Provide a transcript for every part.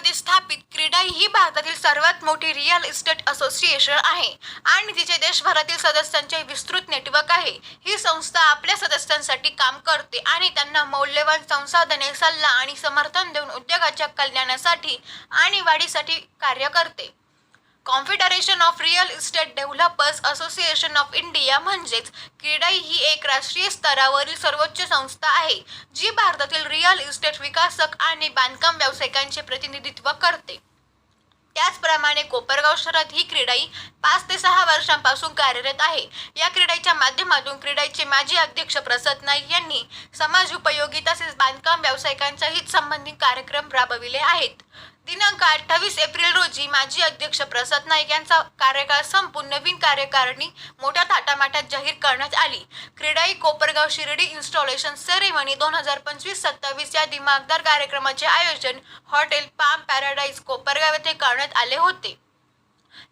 मध्ये स्थापित क्रीडा ही भारतातील सर्वात मोठी रिअल इस्टेट असोसिएशन आहे. आणि तिचे देशभरातील सदस्यांचे विस्तृत नेटवर्क आहे. ही संस्था आपल्या सदस्यांसाठी काम करते आणि त्यांना मौल्यवान संसाधने सल्ला आणि समर्थन देऊन उद्योगाच्या कल्याणासाठी आणि वाढीसाठी कार्य करते. Confederation of real estate developers association of India म्हणजेच क्रेडाई ही एक राष्ट्रीय स्तरावरील सर्वोच्च संस्था आहे जी भारतातील रिअल इस्टेट विकासक आणि बांधकाम व्यावसायिकांचे प्रतिनिधित्व करते. त्याचप्रमाणे कोपरगाव शहरात ही क्रीडाई पाच ते सहा वर्षांपासून कार्यरत आहे. या क्रीडाईच्या माध्यमातून क्रीडाईचे माजी अध्यक्ष प्रसाद नाईक यांनी समाज उपयोगी तसेच बांधकाम व्यावसायिकांच्या हित संबंधित कार्यक्रम राबविले आहेत. दिनांक अठ्ठावीस एप्रिल रोजी माजी अध्यक्ष प्रसाद नाईक यांचा कार्यकाळ संपून नवीन कार्यकारिणी मोठ्या थाटामाटात जाहीर करण्यात आली. क्रीडाई कोपरगाव शिर्डी इन्स्टॉलेशन सेरेमनी दोन हजार पंचवीस सत्तावीस या दिमागदार कार्यक्रमाचे आयोजन हॉटेल पाम पॅराडाईज कोपरगाव येथे करण्यात आले होते.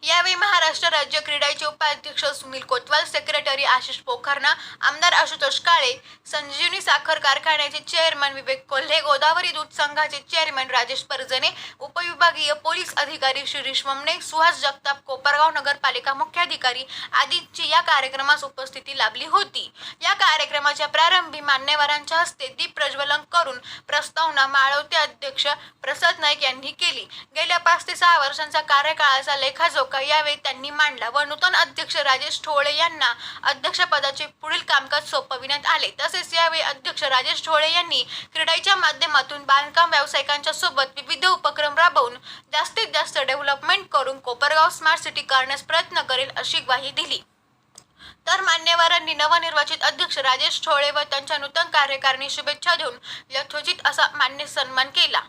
यावेळी महाराष्ट्र राज्य क्रीडाचे उपाध्यक्ष सुनील कोतवाल सेक्रेटरी आशिष पोखरना आमदार आशुतोष काळे संजीवनी साखर कारखान्याचे चेअरमन विवेक कोल्हे गोदावरी दूध संघाचे चेअरमन राजेश परजने उपविभागीय पोलीस अधिकारी शिरीष ममने सुहास जगताप कोपरगाव नगरपालिका मुख्याधिकारी आदींची या कार्यक्रमास उपस्थिती लाभली होती. या कार्यक्रमाच्या प्रारंभी मान्यवरांच्या हस्ते दीप प्रज्वलन करून प्रस्तावना माळवते अध्यक्ष प्रसाद नाईक यांनी केली. गेल्या पाच ते सहा वर्षांचा कार्यकाळाचा लेखाजोखा यावेळी त्यांनी मांडला. व नूतन अध्यक्ष राजेश ठोळे यांना अध्यक्षपदाचे पुढील कामकाज सोपविण्यात आले. तसेच यावेळी अध्यक्ष राजेश ठोळे यांनी क्रीडाईच्या माध्यमातून बांधकाम व्यावसायिकांच्या सोबत विविध उपक्रम राबवून जास्तीत जास्त डेव्हलपमेंट करून कोपरगाव स्मार्ट सिटी करण्यास प्रयत्न करेल अशी ग्वाही दिली. तर मान्यवरांनी नवनिर्वाचित अध्यक्ष राजेश ठोळे व त्यांच्या नूतन कार्यकारिणी शुभेच्छा देऊन यथोचित असा मान्य सन्मान केला.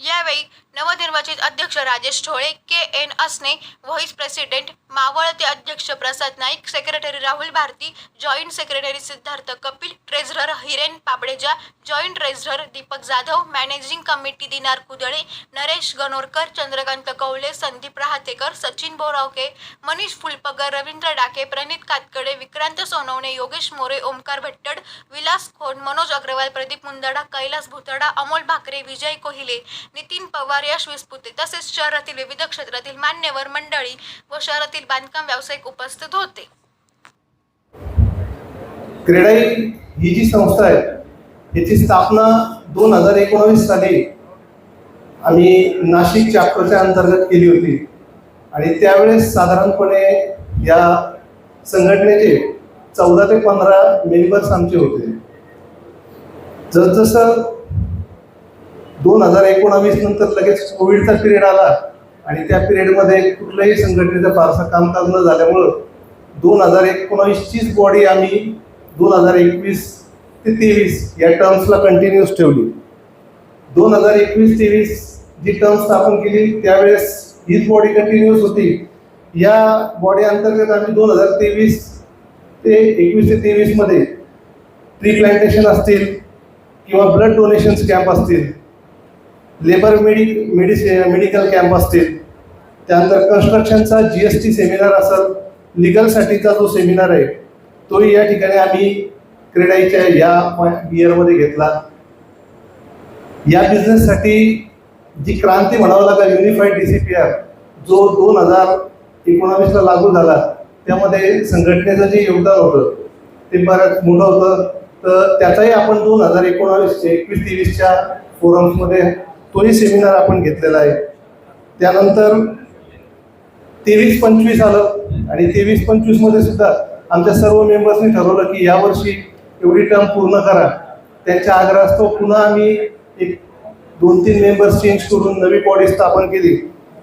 यावेळी नवनिर्वाचित अध्यक्ष Rajesh Thole K N Asne vice president मावळते अध्यक्ष Prasad Naik secretary Rahul Bharti joint secretary Siddharth Kapil treasurer Hiren Pabdeja joint treasurer Deepak Jadhav managing committee Dinar Kudale Naresh Ganorkar Chandrakant कवले संदीप राहतेकर सचिन बोरावके मनीष फुलपगर रवींद्र डाके प्रणित कातकडे विक्रांत सोनवणे योगेश मोरे ओमकार भट्टड विलास खोड मनोज अग्रवाल प्रदीप मुंदडा कैलास भुतडा अमोल भाकरे विजय कोहिले नितीन पवार यश विस्पुते तसेच शहरातील विविध क्षेत्रातील मान्यवर मंडळी व शहरातील बांधकाम व्यावसायिक उपस्थित होते. क्रीडाई ही जी संस्था आहे याची स्थापना दोन हजार एकोणावीस साली आम्ही नाशिक चॅप्टरच्या अंतर्गत केली होती. आणि त्यावेळेस साधारणपणे या संघटनेचे चौदा ते पंधरा मेंबर्स आमचे होते. जसजसं दोन हजार एकोणावीस नंतर लगेच कोविडचा पिरियड आला आणि त्या पिरियडमध्ये कुठल्याही संघटनेचं फारसं कामकाज न झाल्यामुळं दोन हजार एकोणावीसचीच बॉडी आम्ही दोन हजार एकवीस ते तेवीस या टर्म्सला कंटिन्यूस ठेवली. दोन हजार एकवीस तेवीस जी टर्म स्थापन केली त्यावेळेस हीच बॉडी कंटिन्युअस होती. या बॉडी अंतर्गत आम्ही दोन हजार तेवीस ते एकवीस ते तेवीसमध्ये ट्री प्लांटेशन असतील किंवा ब्लड डोनेशन्स कॅम्प असतील. लेबर मेडि मेडिसि मेडिकल कॅम्प असतील त्यानंतर कन्स्ट्रक्शनचा जी एस टी सेमिनार असेल लिगलसाठीचा जो सेमिनार आहे तोही या ठिकाणी आम्ही क्रीडाईच्या या इयरमध्ये घेतला. या बिझनेससाठी जी क्रांती म्हणावं लागेल unified D C P R जो दोन हजार एकोणावीसला लागू झाला त्यामध्ये संघटनेचं जे योगदान होतं ते बऱ्याच मोठं होतं. तर त्याचाही आपण दोन हजार एकोणावीस एकवीस तेवीसच्या फोरम्समध्ये तोही सेमिनार आपण घेतलेला आहे. त्यानंतर तेवीस पंचवीस आलं आणि तेवीस पंचवीसमध्ये सुद्धा आमच्या सर्व मेंबर्सनी ठरवलं की यावर्षी एवढी टर्म पूर्ण करा. त्यांच्या आग्रहास्तव पुन्हा आम्ही एक दोन तीन मेंबर्स चेंज करून नवी बॉडी स्थापन केली.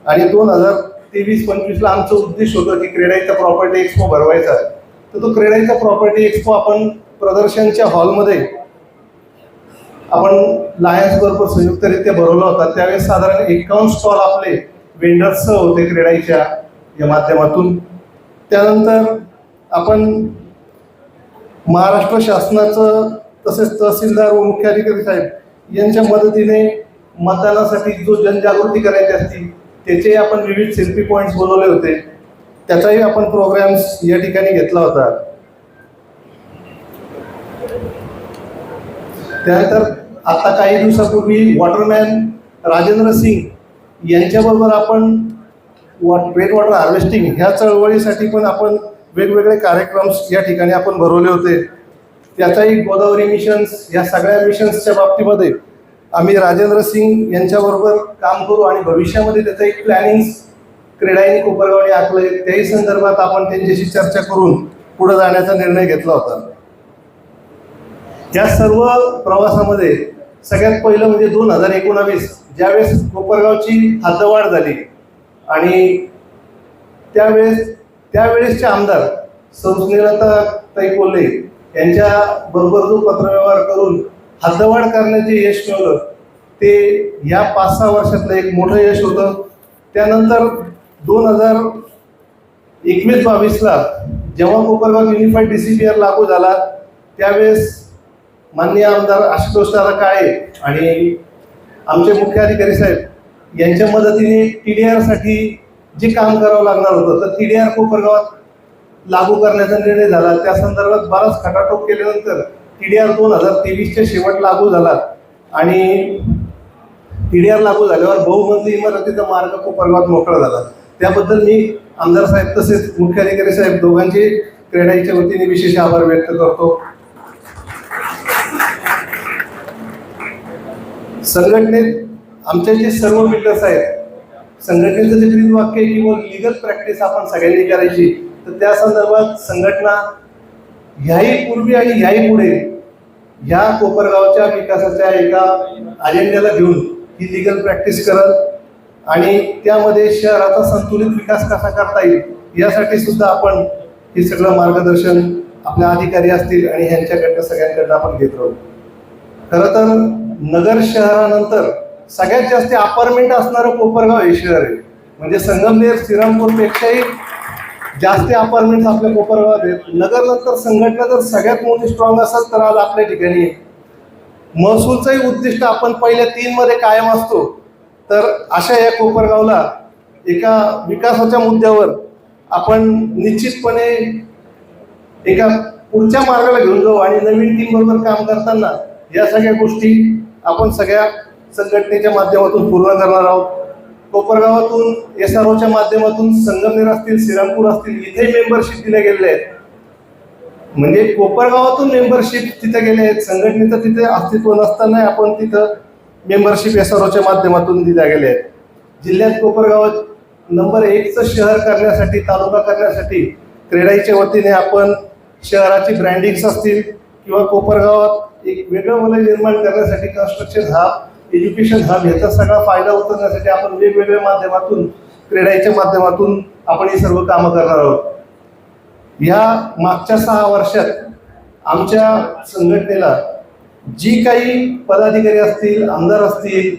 आणि दोन हजार तेवीस पंचवीसला आमचं उद्देश होतं की क्रेडाईचा प्रॉपर्टी एक्सपो भरवायचा तर तो क्रेडाईचा प्रॉपर्टी एक्सपो आपण प्रदर्शनच्या हॉलमध्ये आपण लायन्स बरोबर संयुक्तरित्या भरवला होता. त्यावेळेस साधारण एकावन्न स्टॉल आपले वेंडर्स होते क्रीडाईच्या या माध्यमातून. त्यानंतर आपण महाराष्ट्र शासनाचं तसेच तहसीलदार व मुख्याधिकारी साहेब यांच्या मदतीने मतदानासाठी जो जनजागृती करायची असती त्याचेही आपण विविध सेल्फी पॉईंट्स बोलवले होते. त्याचाही आपण प्रोग्राम्स या ठिकाणी घेतला होता. त्यानंतर आता काही दिवसापूर्वी वॉटरमॅन राजेंद्र सिंग यांच्याबरोबर आपण रेन वॉटर हार्वेस्टिंग ह्या चळवळीसाठी पण आपण वेगवेगळे कार्यक्रम या ठिकाणी आपण भरवले होते. त्याचाही गोदावरी मिशन्स या सगळ्या मिशन्सच्या बाबतीमध्ये आम्ही राजेंद्र सिंग यांच्याबरोबर काम करू आणि भविष्यामध्ये त्याचं एक प्लॅनिंग क्रीडाईने कोपरगावने आखलंय. त्याही संदर्भात आपण त्यांच्याशी चर्चा करून पुढे जाण्याचा निर्णय घेतला होता. या सर्व प्रवासामध्ये सगळ्यात पहिलं म्हणजे दोन हजार एकोणावीस ज्यावेळेस कोपरगावची हद्दवाढ झाली आणि त्यावेळेस त्यावेळेसचे आमदार संस्नेलता ताई कोल्हे यांच्या बरोबर जो पत्रव्यवहार करून हद्दवाढ करण्याचे यश मिळवलं ते या पाच सहा वर्षातलं एक मोठं यश होतं. त्यानंतर दोन हजार एकवीस बावीसला जेव्हा कोपरगाव युनिफाईड डीसीपीआर लागू झाला त्यावेळेस माननीय आमदार आशुतोष दादा काळे आणि आमचे मुख्य अधिकारी साहेब यांच्या मदतीने टी डी आरसाठी जे काम करावं लागणार होतं तर टी डी आर कोपरगावात लागू करण्याचा निर्णय झाला. त्या संदर्भात बराच खटाटोप केल्यानंतर टी डी आर दोन हजार तेवीसच्या शेवट लागू झाला आणि टी डी आर लागू झाल्यावर बहुमंजली इमारतीचा मार्ग कोपरगावात मोकळा झाला. त्याबद्दल मी आमदार साहेब तसेच मुख्य अधिकारी साहेब दोघांचे क्रेडाईच्या वतीने विशेष आभार व्यक्त करतो. संघटनेत आमचे जे सर्व मिटर्स आहेत संघटनेचं जे ब्रीद वाक्य आहे किंवा लिगल प्रॅक्टिस आपण सगळ्यांनी करायची तर त्या संदर्भात संघटना ह्याही पूर्वी आणि ह्याही पुढे ह्या कोपरगावच्या विकासाच्या एका अजेंड्याला घेऊन ही लिगल प्रॅक्टिस करत आणि त्यामध्ये शहराचा संतुलित विकास कसा करता येईल यासाठी सुद्धा आपण हे सगळं मार्गदर्शन आपल्या अधिकारी असतील आणि ह्यांच्याकडनं सगळ्यांकडनं आपण घेत राहू. खरं तर नगर शहरानंतर सगळ्यात जास्त अपार्टमेंट असणारं कोपरगाव हे शहर आहे. म्हणजे संगमनेर श्रीरामपूरपेक्षाही जास्त अपार्टमेंट्स आपल्या कोपरगावात आहेत. नगरनंतर संघटना जर सगळ्यात मोठी स्ट्रॉंग असेल तर आज आपल्या ठिकाणी महसूलचंही उद्दिष्ट आपण पहिल्या तीनमध्ये कायम असतो. तर अशा या कोपरगावला एका विकासाच्या मुद्द्यावर आपण निश्चितपणे एका पुढच्या मार्गाला घेऊन जाऊ आणि नवीन टीमबरोबर काम करताना या सगळ्या गोष्टी आपण सगळ्या संघटनेच्या माध्यमातून पूर्ण करणार आहोत. कोपरगावातून एस आर ओच्या माध्यमातून संगमनेर असतील श्रीरामपूर असतील इथे मेंबरशिप दिल्या गेलेले आहेत. म्हणजे कोपरगावातून मेंबरशिप तिथे गेले आहेत. संघटनेचं तिथे अस्तित्व नसताना आपण तिथं मेंबरशिप एस आर ओच्या माध्यमातून दिल्या गेल्या आहेत. जिल्ह्यात कोपरगावात नंबर एकचं शहर करण्यासाठी तालुका करण्यासाठी क्रेडाईच्या वतीने आपण शहराची ब्रँडिंग्स असतील किंवा कोपरगावात एक वेगळं वलय निर्माण करण्यासाठी कन्स्ट्रक्शन हा एज्युकेशन हब याचा सगळा फायदा उचलण्यासाठी आपण वेगवेगळ्या माध्यमातून क्रेडाईच्या माध्यमातून आपण ही सर्व कामं करणार आहोत. ह्या मागच्या सहा वर्षात आमच्या संघटनेला जी काही पदाधिकारी असतील आमदार असतील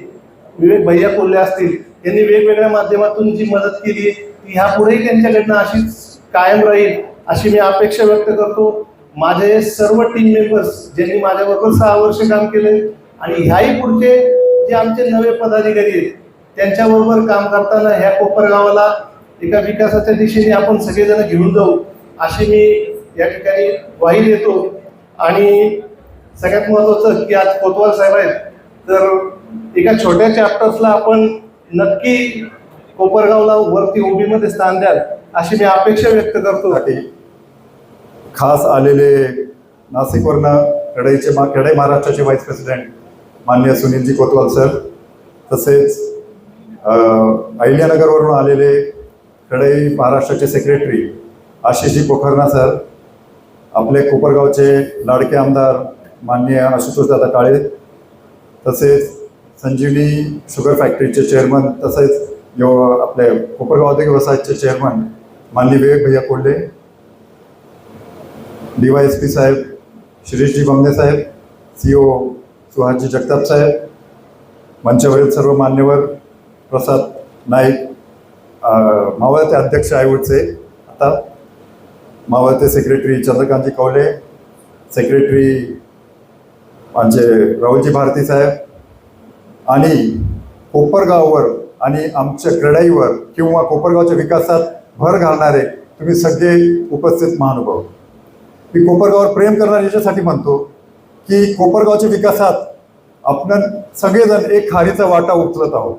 विवेक भैया कोल्हे असतील यांनी वेगवेगळ्या माध्यमातून जी मदत केली ती ह्यापुढेही त्यांच्याकडनं अशीच कायम राहील अशी मी अपेक्षा व्यक्त करतो. माझे सर्व टीम मेंबर्स ज्यांनी माझ्याबरोबर सहा वर्ष काम केले आणि ह्याही पुढचे जे आमचे नवे पदाधिकारी आहेत त्यांच्याबरोबर काम करताना ह्या कोपरगावाला एका विकासाच्या दिशेने आपण सगळेजण घेऊन जाऊ अशी मी या ठिकाणी ग्वाही देतो. आणि सगळ्यात महत्वाचं की आज कोतवाल साहेब आहेत तर एका छोट्या चॅप्टर्सला आपण नक्की कोपरगावला वरती ओबीमध्ये स्थान द्याल अशी मी अपेक्षा व्यक्त करतो. साठी खास आलेले नाशिकवरनं कढईचे मा कढई महाराष्ट्राचे व्हाईस प्रेसिडेंट मान्य सुनीलजी कोतवाल सर तसेच अहिल्यानगरवरून आलेले कढई महाराष्ट्राचे सेक्रेटरी आशिषजी पोखरणा सर आपले कोपरगावचे लाडके आमदार माननीय आशुतोषदादा काळे तसेच संजीवनी शुगर फॅक्टरीचे चेअरमन तसेच यो आपले कोपरगाव औद्योगिक व्यवसायाचे चेअरमन माननीय Vivek Bhaiya Kolhe D Y S P साहेब शिरीषजी बमने साहेब सी ओ सुहासजी जगताप साहेब मंचावरील सर्व मान्यवर प्रसाद नाईक मावळते अध्यक्ष आयवडचे आता मावळते सेक्रेटरी चंद्रकांतजी कवले सेक्रेटरी आमचे राहुलजी भारती साहेब आणि कोपरगाववर आणि आमच्या क्रीडाईवर किंवा कोपरगावच्या विकासात भर घालणारे तुम्ही सगळे उपस्थित महानुभाव. मी कोपरगाववर प्रेम करणार याच्यासाठी म्हणतो की कोपरगावच्या विकासात आपण सगळेजण एक खारीचा वाटा उचलत आहोत.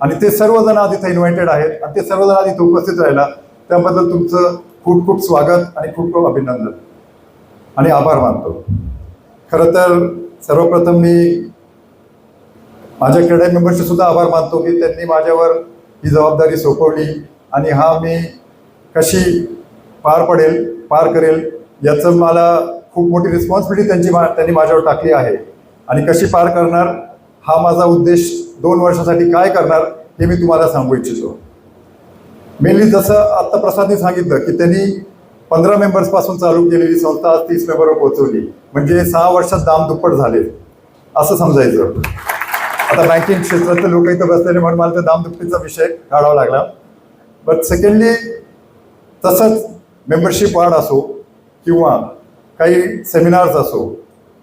आणि ते सर्वजण आज इथं इन्व्हायटेड आहेत आणि ते सर्वजण आज इथं उपस्थित राहिला. त्याबद्दल तुमचं खूप खूप स्वागत आणि खूप खूप अभिनंदन. आणि आभार मानतो. खरं तर सर्वप्रथम मी माझ्या क्रीडा मेंबरचे सुद्धा आभार मानतो की त्यांनी माझ्यावर ही जबाबदारी सोपवली आणि हा मी कशी पार पडेल पार करेल याचं मला खूप मोठी रिस्पॉन्सिबिलिटी त्यांची मा त्यांनी माझ्यावर टाकली आहे. आणि कशी पार करणार हा माझा उद्देश दोन वर्षासाठी काय करणार हे मी तुम्हाला सांगू इच्छितो. मेनली जसं आत्ता प्रसादने सांगितलं की त्यांनी पंधरा मेंबर्सपासून चालू केलेली संस्था आज तीस मेंबरवर पोहोचवली. म्हणजे सहा वर्षात दाम दुप्पट झाले. असं समजायचं. आता बँकिंग क्षेत्रातले लोक इथं बसलेले म्हणून मला त्या दामदुप्पीचा विषय काढावा लागला. बट सेकंडली तसंच मेंबरशिप वाढ असो किंवा काही सेमिनार्स असो.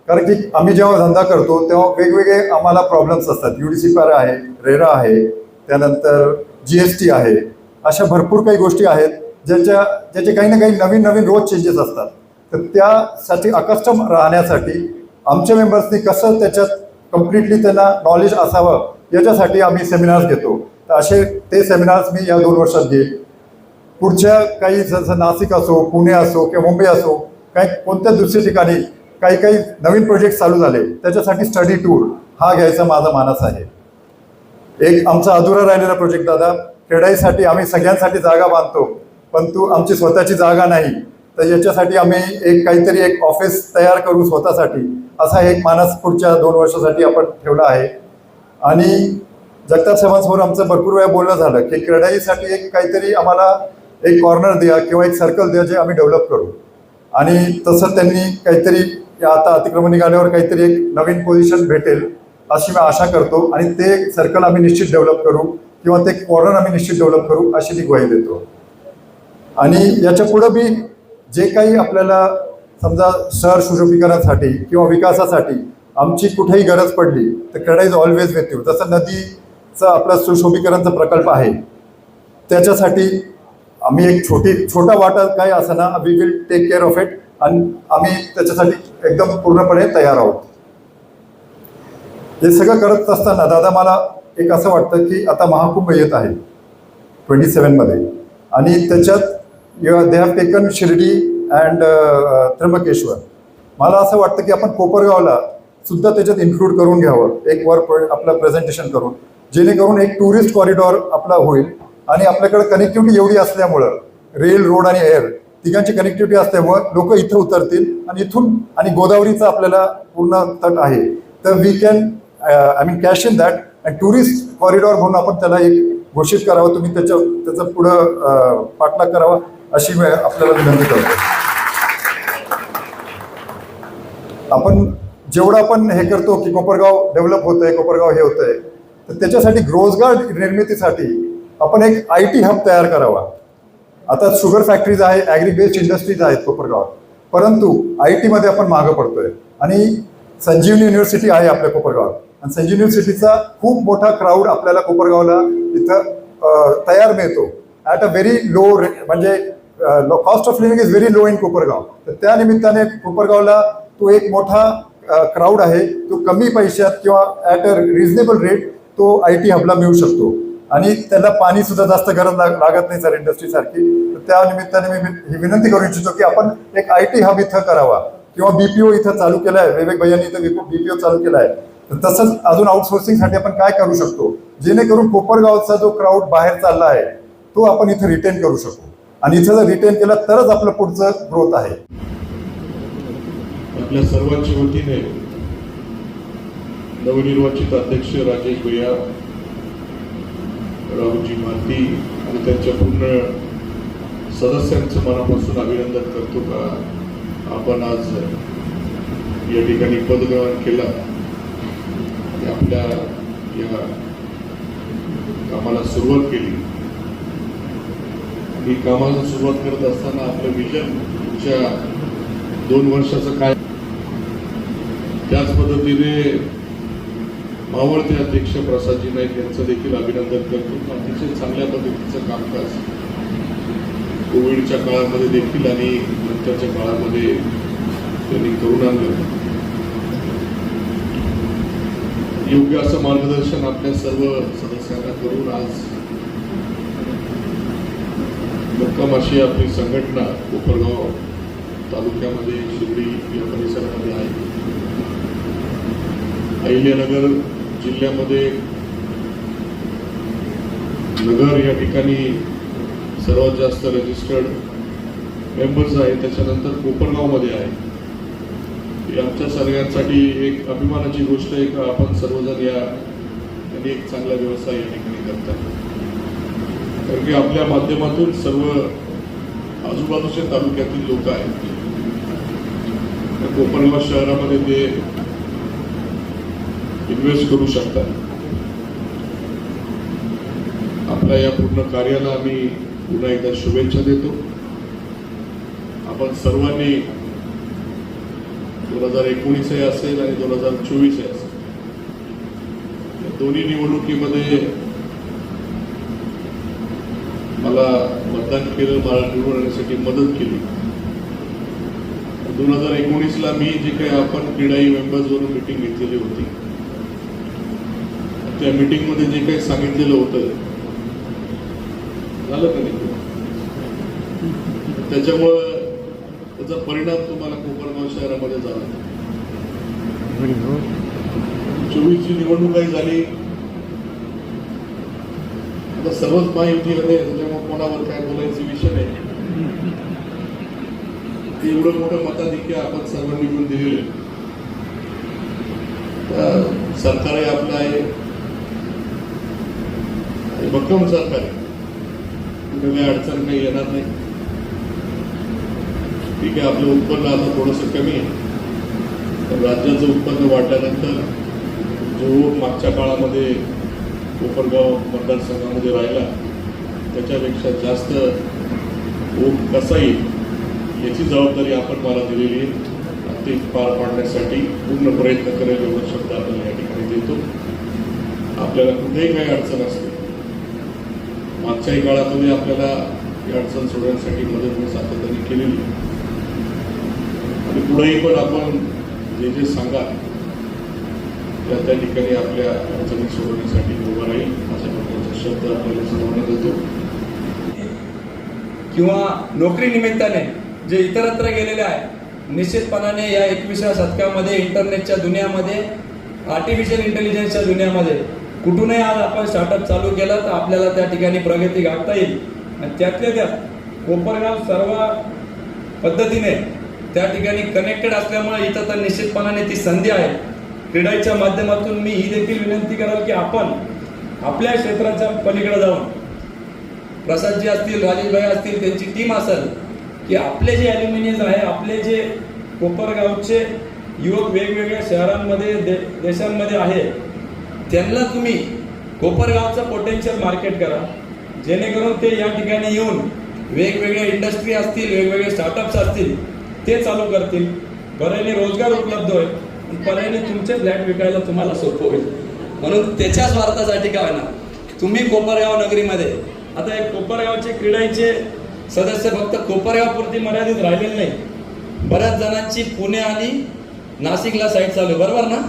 कारण की आम्ही जेव्हा धंदा करतो तेव्हा वेगवेगळे आम्हाला प्रॉब्लेम्स असतात. यू डी सी पी आहे रेरा आहे त्यानंतर जी एस टी आहे. अशा भरपूर काही गोष्टी आहेत ज्याच्या ज्याचे काही ना काही नवीन नवीन रोज चेंजेस असतात. तर त्यासाठी अकस्टम राहण्यासाठी आमच्या मेंबर्सनी कसं त्याच्यात कम्प्लिटली त्यांना नॉलेज असावं याच्यासाठी आम्ही सेमिनार्स घेतो. तर असे ते सेमिनार्स मी या दोन वर्षात घेईल. पुढच्या काही जसं नाशिक असो पुणे असो किंवा मुंबई असो काही कोणत्या दुसऱ्या ठिकाणी काही काही नवीन प्रोजेक्ट चालू झाले त्याच्यासाठी स्टडी टूर हा घ्यायचा माझा मानस आहे. एक आमचा अधुरा राहिलेला प्रोजेक्ट दादा क्रीडाईसाठी आम्ही सगळ्यांसाठी जागा बांधतो परंतु आमची स्वतःची जागा नाही तर याच्यासाठी आम्ही एक काहीतरी एक ऑफिस तयार करू स्वतःसाठी असा एक मानस पुढच्या दोन वर्षासाठी आपण ठेवला आहे. आणि जगताप साहेबांसमोर आमचं भरपूर वेळा बोलणं झालं की क्रीडाईसाठी एक काहीतरी आम्हाला एक कॉर्नर द्या किंवा एक सर्कल द्या जे आम्ही डेव्हलप करू. आणि तसं त्यांनी काहीतरी आता अतिक्रमण निघाल्यावर काहीतरी एक नवीन पोझिशन भेटेल अशी मी आशा करतो. आणि ते सर्कल आम्ही निश्चित डेव्हलप करू किंवा ते कॉर्नर आम्ही निश्चित डेव्हलप करू अशी मी ग्वाही देतो. आणि याच्या पुढं बी जे काही आपल्याला समजा शहर सुशोभीकरणासाठी किंवा विकासासाठी आमची कुठेही गरज पडली तर CREDAI is always with you जसं नदीचा आपला सुशोभीकरणाचा प्रकल्प आहे त्याच्यासाठी आम्ही एक छोटी छोटा वाटा काय ना we will take care of it आणि आम्ही त्याच्यासाठी एकदम पूर्णपणे तयार आहोत. हे सगळं करत असताना दादा मला एक असं वाटतं की आता महाकुंभ येत आहे ट्वेंटी सेवनमध्ये आणि त्याच्यात they have taken Shirdi and uh, Trimbakeshwar. मला असं वाटतं की आपण कोपरगावला सुद्धा त्याच्यात इन्क्लूड करून घ्यावं. एक वर आपलं प्रेझेंटेशन करून. जेणेकरून एक टुरिस्ट कॉरिडॉर आपला होईल. आणि आपल्याकडे कनेक्टिव्हिटी एवढी असल्यामुळं रेल रोड आणि एअर तिघांची कनेक्टिव्हिटी असल्यामुळं लोक इथं उतरतील आणि इथून आणि गोदावरीचा आपल्याला पूर्ण तट आहे. तर we can I mean cash in that and tourist corridor म्हणून आपण त्याला एक घोषित करावं. तुम्ही त्याच्या त्याचं पुढं uh, पाठलाग करावा अशी वेळ आपल्याला विनंती करतो. आपण जेवढं आपण हे करतो की कोपरगाव डेव्हलप होतंय कोपरगाव हे होतंय तर त्याच्यासाठी रोजगार निर्मितीसाठी आपण एक आय टी हब तयार करावा. आता शुगर फॅक्टरीज आहे ॲग्री बेस्ड इंडस्ट्रीज आहेत कोपरगावात. परंतु आय टीमध्ये आपण मागं पडतोय. आणि संजीवनी युनिव्हर्सिटी आहे आपल्या कोपरगावात. आणि संजीवनी युनिव्हर्सिटीचा खूप मोठा क्राऊड आपल्याला कोपरगावला इथं तयार मिळतो. ॲट म्हणजे, अ व्हेरी लो म्हणजे cost of living is very low in Kopargaon. तर त्या निमित्ताने कोपरगावला तो एक मोठा क्राऊड आहे. तो कमी पैशात किंवा ॲट अ रिझनेबल रेट तो आय टी हबला मिळू शकतो. आणि त्याला पाणी सुद्धा जास्त गरज लागत नाही सर इंडस्ट्रीसारखी तर त्या निमित्ताने मी ही विनंती करू इच्छितो की आपण एक आय टी हब इथं करावा. किंवा बीपीओ इथं चालू केला आहे विवेक भैयांनी इथं बीपीओ चालू केला आहे तर तसंच अजून आउटसोर्सिंगसाठी आपण काय करू शकतो? जेणेकरून कोपरगावचा जो क्राऊड बाहेर चालला आहे तो आपण इथं रिटेन करू शकतो आणि इथं जर रिटेन केला तरच आपलं पुढचं ग्रोथ आहे. आपल्या सर्वांच्या वतीने नवनिर्वाचित अध्यक्ष राजेश भैया राहुलजी माती आणि त्यांच्या पूर्ण सदस्यांचं मनापासून अभिनंदन करतो का? आपण आज या ठिकाणी पदग्रहण केला. आपल्या या कामाला सुरुवात केली. ही कामाला सुरुवात करत असताना आपलं विजन पुढच्या दोन वर्षाचं काय? त्याच पद्धतीने मावळते अध्यक्ष प्रसादजी नाईक यांचं देखील अभिनंदन करतो. अतिशय चांगल्या पद्धतीचं कामकाज कोविडच्या काळामध्ये देखील आणि नंतरच्या काळामध्ये त्यांनी करून आणलं. योग्य असं मार्गदर्शन आपल्या सर्व सदस्यांना करून आज मुक्काम अशी आपली संघटना कोपरगाव तालुक्यामध्ये शिर्डी या परिसरामध्ये आहे. अहिल्यानगर जिल्ह्यामध्ये नगर या ठिकाणी सर्वात जास्त रजिस्टर्ड मेंबर्स आहेत. त्याच्यानंतर कोपरगावमध्ये आहे. ही आमच्या सगळ्यांसाठी एक अभिमानाची गोष्ट आहे का आपण सर्वजण या यांनी एक चांगला व्यवसाय या ठिकाणी करतात. कारण की आपल्या माध्यमातून सर्व आजूबाजूच्या तालुक्यातील लोक आहेत. कोपरगाव शहरामध्ये ते इन्व्हेस्ट करू शकतात आपल्या या पूर्ण कार्याला आम्ही पुन्हा एकदा शुभेच्छा देतो. आपण सर्वांनी दोन हजार एकोणीस हे असेल आणि दोन हजार चोवीस हे असेल. या दोन्ही निवडणुकीमध्ये मला मतदान केलं मला निवडून येण्यासाठी मदत केली. दोन हजार एकोणीसला मी जे काही आपण क्रीडाई मेंबर्सवरून मिटिंग घेतलेली होती त्या मीटिंगमध्ये जे काही सांगितलेलं होतं. झालं का नाही? त्याच्यामुळं त्याचा परिणाम तुम्हाला कोपरगाव शहरामध्ये झाला. चोवीसची निवडणूकही झाली. आता सर्वच महायुती आहे, त्याच्यामुळे कोणावर काय बोलायचे विषय नाही. ते एवढं मोठं मताधिक्य आपण सर्वांनी मिळून दिलेलं आहे. सरकारही आपलं आहे. भक्कम सरकार कुठे काही अडचण काही येणार नाही. ठीक आहे आपलं उत्पन्न आता थोडंसं कमी आहे. तर राज्याचं उत्पन्न वाढल्यानंतर जो मागच्या काळामध्ये कोपरगाव मतदारसंघामध्ये राहिला त्याच्यापेक्षा जास्त ओघ कसा येईल याची जबाबदारी आपण मला दिलेली आहे. आणि पार पाडण्यासाठी पूर्ण प्रयत्न करेल एवढं शब्द आपल्याला या ठिकाणी देतो. आपल्याला कुठेही काही अडचण असते मागच्याही काळामध्ये आपल्याला ही अडचण सोडवण्यासाठी मदत मी सातत्याने केलेली आणि पुढेही पण आपण जे जे सांगा त्या त्या ठिकाणी आपल्या अडचणी सोडवण्यासाठी उभं राहील अशा प्रकारचा शब्द आपल्याला सर्वांना येतो किंवा नोकरी निमित्ताने जे इतरत्र गेलेले आहे निश्चितपणाने या एकविसाव्या शतकामध्ये इंटरनेटच्या दुनियामध्ये आर्टिफिशियल इंटेलिजन्सच्या दुनियामध्ये कुठूनही आज आपण स्टार्टअप चालू केला तर आपल्याला त्या ठिकाणी प्रगती गाठता येईल. आणि त्यातल्या त्यात कोपरगाव सर्व पद्धतीने त्या ठिकाणी कनेक्टेड असल्यामुळे इथं तर निश्चितपणाने ती संधी आहे. क्रीडाईच्या माध्यमातून मी ही देखील विनंती कराल की आपण आपल्या क्षेत्राच्या पलीकडे जाऊन प्रसादजी असतील राजेशभाई असतील त्यांची टीम असेल की आपले जे ॲल्युमिनियम आहे आपले जे कोपरगावचे युवक वेगवेगळ्या शहरांमध्ये दे देशांमध्ये आहे त्यांना तुम्ही कोपरगावचं पोटेन्शियल मार्केट करा. जेणेकरून ते या ठिकाणी येऊन वेगवेगळ्या इंडस्ट्री असतील वेगवेगळे स्टार्टअप्स असतील ते चालू करतील. बऱ्याने रोजगार उपलब्ध होईल. पर्याने तुमचे फ्लॅट विकायला तुम्हाला सोपं होईल. म्हणून त्याच्या स्वार्थासाठी काय ना तुम्ही कोपरगाव नगरीमध्ये आता एक कोपरगावचे क्रीडाईचे सदस्य फक्त कोपरगावपुरती मर्यादित राहिलेले नाही. बऱ्याच जणांची पुणे आणि नाशिकला साईट चालू आहे. बरोबर ना?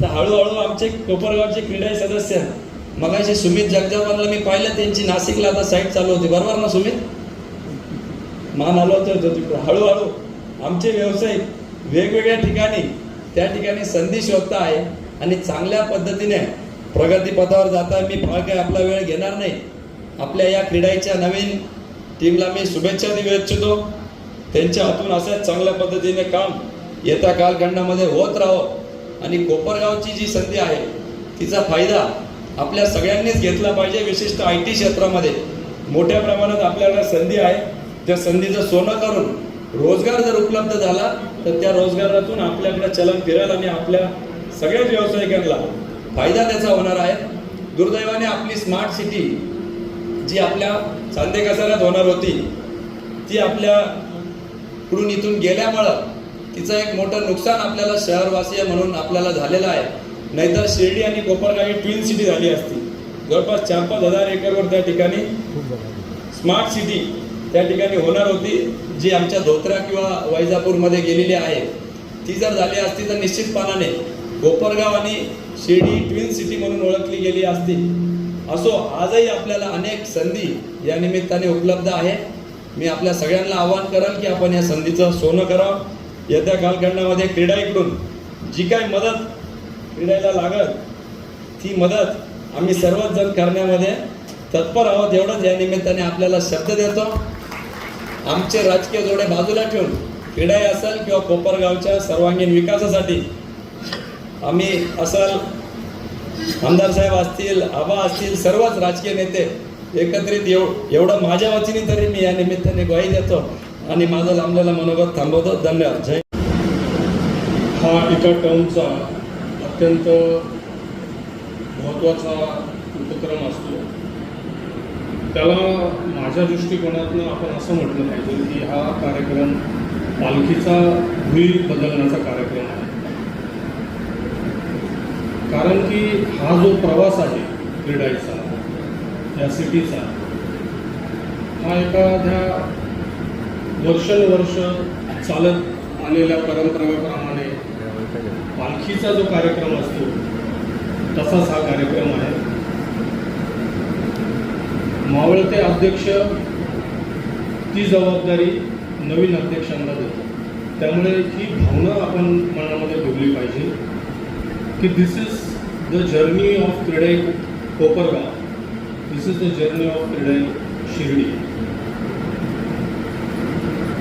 तर हळूहळू आमचे कोपरगावचे क्रीडाई सदस्य मगाशी सुमित जगजापानला मी पाहिलं त्यांची नाशिकला आता साईट चालू होती. बरोबर ना सुमित? मान आलो होतो तिकडे. हळूहळू आमचे व्यावसायिक वेगवेगळ्या ठिकाणी त्या ठिकाणी संधी शोधता आहे आणि चांगल्या पद्धतीने प्रगतीपथावर जाता मी फार काही आपला वेळ घेणार नाही. आपल्या या क्रीडाईच्या नवीन टीमला मी शुभेच्छा देऊ इच्छितो. त्यांच्या हातून असंच चांगल्या पद्धतीने काम येत्या कालखंडामध्ये होत राहो. आणि कोपरगावची जी संधी आहे तिचा फायदा आपल्या सगळ्यांनीच घेतला पाहिजे विशिष्ट आय टी क्षेत्रामध्ये. मोठ्या प्रमाणात आपल्याला संधी आहे. त्या संधीचं सोनं करून रोजगार जर उपलब्ध झाला तर त्या रोजगारातून आपल्याकडे चलन फिरेल आणि आपल्या सगळ्याच व्यावसायिकांना फायदा त्याचा होणार आहे. दुर्दैवाने आपली स्मार्ट सिटी जी आपल्या चांदे कसाऱ्यात होणार होती ती आपल्याकडून इथून गेल्यामुळं तिचं एक मोठं नुकसान आपल्याला शहरवासीय म्हणून आपल्याला झालेलं आहे. नाहीतर शिर्डी आणि कोपरगाव ही ट्विन सिटी झाली असती. जवळपास चार पाच हजार एकरवर त्या ठिकाणी स्मार्ट सिटी त्या ठिकाणी होणार होती जी आमच्या धोत्रा किंवा वैजापूरमध्ये गेलेली आहे. ती जर झाली असती तर निश्चितपणाने कोपरगाव आणि शिर्डी ट्विन सिटी म्हणून ओळखली गेली असती. असो आजही आपल्याला अनेक संधी या निमित्ताने उपलब्ध आहे. मी आपल्या सगळ्यांना आवाहन कराल की आपण या संधीचं सोनं करावं. येत्या कालखंडामध्ये क्रीडाईकडून जी काय मदत क्रीडायला लागत ती मदत आम्ही सर्वच जण करण्यामध्ये तत्पर आहोत. एवढंच या निमित्ताने आपल्याला शब्द देतो. आमचे राजकीय जोडे बाजूला ठेवून क्रीडाई असेल किंवा कोपरगावच्या सर्वांगीण विकासासाठी आम्ही असल आमदार साहेब असतील आबा असतील सर्वच राजकीय नेते एकत्रित येव एवढं माझ्या वतीने तरी मी या निमित्ताने ग्वाही देतो. आणि माझं लांबलेला मनोगत थांबवतो. धन्यवाद. जय हा एका टर्मचा अत्यंत महत्त्वाचा उपक्रम असतो. त्याला माझ्या दृष्टिकोनातनं आपण असं म्हटलं पाहिजे की हा कार्यक्रम पालखीचा भुई बदलण्याचा कार्यक्रम आहे. कारण की हा जो प्रवास आहे क्रीडाईचा या सिटीचा हा एखाद्या वर्षानुवर्ष चालत आलेल्या परंपरेप्रमाणे पालखीचा जो कार्यक्रम असतो तसाच हा कार्यक्रम आहे. मावळते अध्यक्ष ती जबाबदारी नवीन अध्यक्षांना देतो. त्यामुळे ही भावना आपण मनामध्ये ठेवली पाहिजे की this is the journey of CREDAI Kopargaon this is the journey of CREDAI Shirdi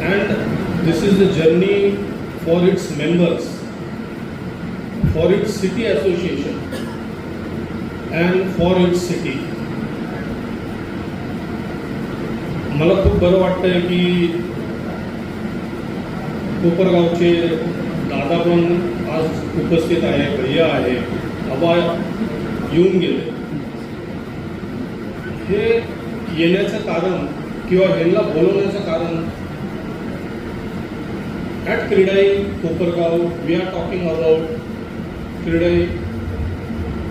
and this is the journey for its members, for its city association, and for its city. मला खूप बरं वाटतंय की कोपरगावचे दादा पण आज उपस्थित आहे भैया आहे आबा येऊन गेले हे येण्याचं कारण किंवा ह्यांना बोलवण्याचं कारण At Kridai, Kopargaon, we are talking about Kridai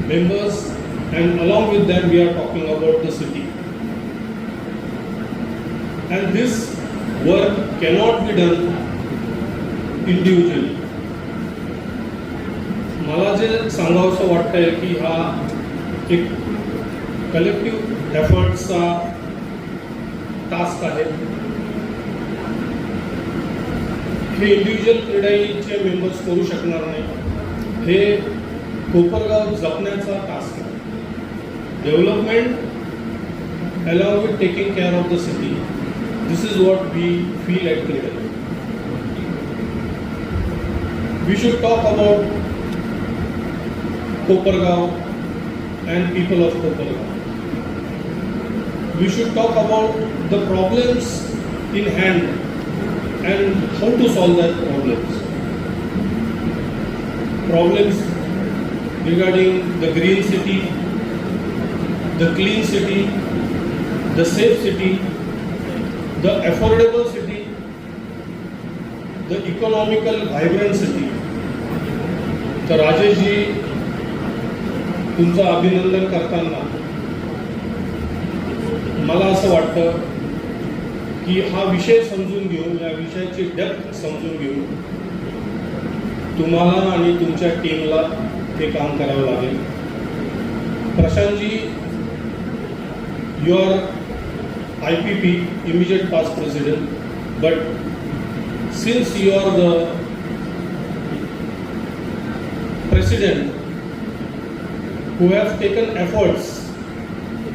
members and along with them we are talking about the city. And this work cannot be done individually. मला जे सांगावंसं वाटतंय की हा एक कलेक्टिव्ह एफर्टचा टास्क आहे हे इंडिव्हिज्युअल क्रीडाईचे मेंबर्स करू शकणार नाही. हे कोपरगाव जपण्याचा टास्क आहे. Development along with taking care of the city this is what we feel at CREDAI we should talk about Kopargaon and people of Kopargaon we should talk about the problems in hand and how to solve that problems. Problems regarding the green city, the clean city, the safe city, the affordable city, the economical vibrant city. तर राजेशजी तुमचं अभिनंदन करताना मला असं वाटतं की हा विषय समजून घेऊन या विषयाची डेप्थ समजून घेऊन तुम्हाला आणि तुमच्या टीमला हे काम करावं लागेल. Prashantji you are I P P immediate past president but since you are the president who have taken efforts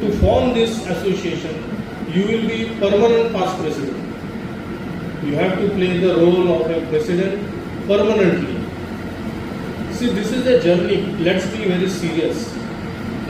to form this association, you will be permanent past president. You have to play the role of a president permanently. See, this is a journey. Let's be very serious.